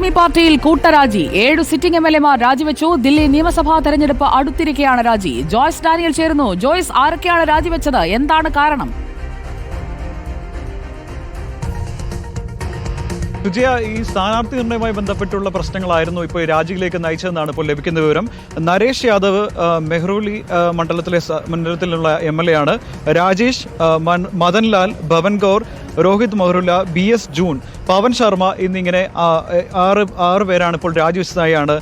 ആദ്മി പാർട്ടിയിൽ കൂട്ടരാജി. ഏഴു sitting M L എമാർ രാജിവെച്ചു. ദില്ലി നിയമസഭാ തെരഞ്ഞെടുപ്പ് അടുത്തിരിക്കെയാണ് രാജി. ജോയ്സ് ഡാനിയൽ ചേരുന്നു. ജോയ്സ് ആരൊക്കെയാണ് രാജിവെച്ചത്? എന്താണ് കാരണം? വിജയ ഈ സ്ഥാനാർത്ഥി നിർണയവുമായി ബന്ധപ്പെട്ടുള്ള പ്രശ്നങ്ങളായിരുന്നു ഇപ്പോൾ രാജിയിലേക്ക് നയിച്ചതെന്നാണ് ഇപ്പോൾ ലഭിക്കുന്ന വിവരം. നരേഷ് യാദവ് മെഹ്റൂലി മണ്ഡലത്തിലെ മണ്ഡലത്തിലുള്ള എം എൽ എ ആണ് രാജേഷ് മദൻലാൽ ഭവൻ ഗൗർ രോഹിത് മെഹ്റുല ബി എസ് ജൂൺ. പവൻ ശർമ്മ ഇന്നിങ്ങനെ ആറ് ആറ് പേരാണ് ഇപ്പോൾ രാജിവെച്ചതായാണ്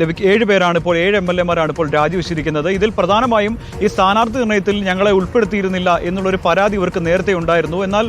ലഭിക്കുക ഏഴ് പേരാണ് ഇപ്പോൾ ഏഴ് എം എൽ എമാരാണ് ഇപ്പോൾ രാജിവെച്ചിരിക്കുന്നത്. ഇതിൽ പ്രധാനമായും ഈ സ്ഥാനാർത്ഥി നിർണയത്തിൽ ഞങ്ങളെ ഉൾപ്പെടുത്തിയിരുന്നില്ല എന്നുള്ളൊരു പരാതി ഇവർക്ക് നേരത്തെ ഉണ്ടായിരുന്നു. എന്നാൽ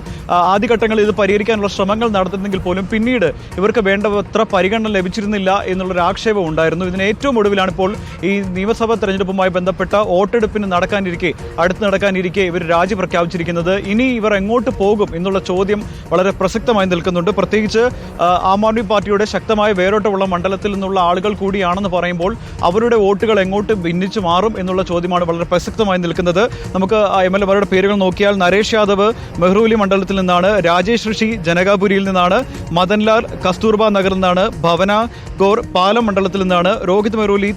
ആദ്യഘട്ടങ്ങളിൽ ഇത് പരിഹരിക്കാനുള്ള ശ്രമങ്ങൾ നടത്തുന്നെങ്കിൽ പോലും പിന്നീട് ഇവർക്ക് വേണ്ടത്ര പരിഗണന ലഭിച്ചിരുന്നില്ല എന്നുള്ളൊരു ആക്ഷേപം ഉണ്ടായിരുന്നു. ഇതിന് ഏറ്റവും ഒടുവിലാണ് ഇപ്പോൾ ഈ നിയമസഭാ തെരഞ്ഞെടുപ്പുമായി ബന്ധപ്പെട്ട വോട്ടെടുപ്പിന് നടക്കാനിരിക്കെ അടുത്ത് നടക്കാനിരിക്കെ ഇവർ രാജി പ്രഖ്യാപിച്ചിരിക്കുന്നത്. ഇനി ഇവർ എങ്ങോട്ട് പോകും എന്നുള്ള ചോദ്യം വളരെ പ്രസക്തമായി നിൽക്കുന്നുണ്ട് പ്രത്യേകിച്ച് ആ, ആദ്മി പാർട്ടിയുടെ ശക്തമായ വേരോട്ടമുള്ള മണ്ഡലത്തിൽ നിന്നുള്ള ആളുകൾ കൂടിയാണെന്ന് പറയുമ്പോൾ അവരുടെ വോട്ടുകൾ എങ്ങോട്ട് ഭിന്നിച്ചു മാറും എന്നുള്ള ചോദ്യമാണ് വളരെ പ്രസക്തമായി നിൽക്കുന്നത്. നമുക്ക് എം എൽ എമാരുടെ പേരുകൾ നോക്കിയാൽ നരേഷ് യാദവ് മെഹ്റൂലി മണ്ഡലത്തിൽ നിന്നാണ് രാജേഷ് ഋഷി ജനകാപുരിയിൽ നിന്നാണ് മദൻലാൽ കസ്തൂർബ നഗറിൽ നിന്നാണ് ഭവന ഗോർ പാലം മണ്ഡലത്തിൽ നിന്നാണ് രോഹിത് മെഹ്റൂലി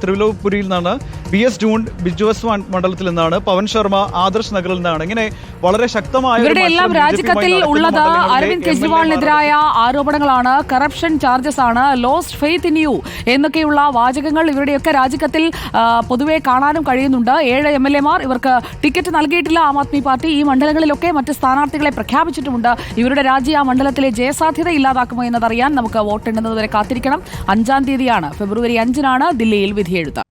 തിരുവല്ലപുരിയിൽ നിന്നാണ് ബി എസ് ജൂൺ ബിജുവസ് മണ്ഡലത്തിൽ നിന്നാണ് പവൻ ശർമ്മ ആദർശ് നഗറിൽ നിന്നാണ്. ഇങ്ങനെ വളരെ ശക്തമായ രാജ്യത്തിൽ ഇവരുടെ എല്ലാം രാജിക്കത്തിൽ ഉള്ളത് അരവിന്ദ് കെജ്രിവാളിനെതിരായ ആരോപണങ്ങളാണ്. കറപ്ഷൻ ചാർജസ് ആണ്. ലോസ്റ്റ് ഫെയ്ത്ത് ഇൻ യു എന്നൊക്കെയുള്ള വാചകങ്ങൾ ഇവരുടെയൊക്കെ രാജിക്കത്തിൽ പൊതുവെ കാണാനും കഴിയുന്നുണ്ട്. ഏഴ് എം എൽ എമാർ ഇവർക്ക് ടിക്കറ്റ് നൽകിയിട്ടില്ല. ആം ആദ്മി പാർട്ടി ഈ മണ്ഡലങ്ങളിലൊക്കെ മറ്റ് സ്ഥാനാർത്ഥികളെ പ്രഖ്യാപിച്ചിട്ടുമുണ്ട്. ഇവരുടെ രാജി ആ മണ്ഡലത്തിലെ ജയസാധ്യത ഇല്ലാതാക്കുമോ എന്നതറിയാൻ നമുക്ക് വോട്ടെണ്ണുന്നതുവരെ കാത്തിരിക്കണം. അഞ്ചാം തീയതിയാണ്. ഫെബ്രുവരി അഞ്ചിനാണ് ദില്ലിയിൽ വിധിയെഴുത്ത്.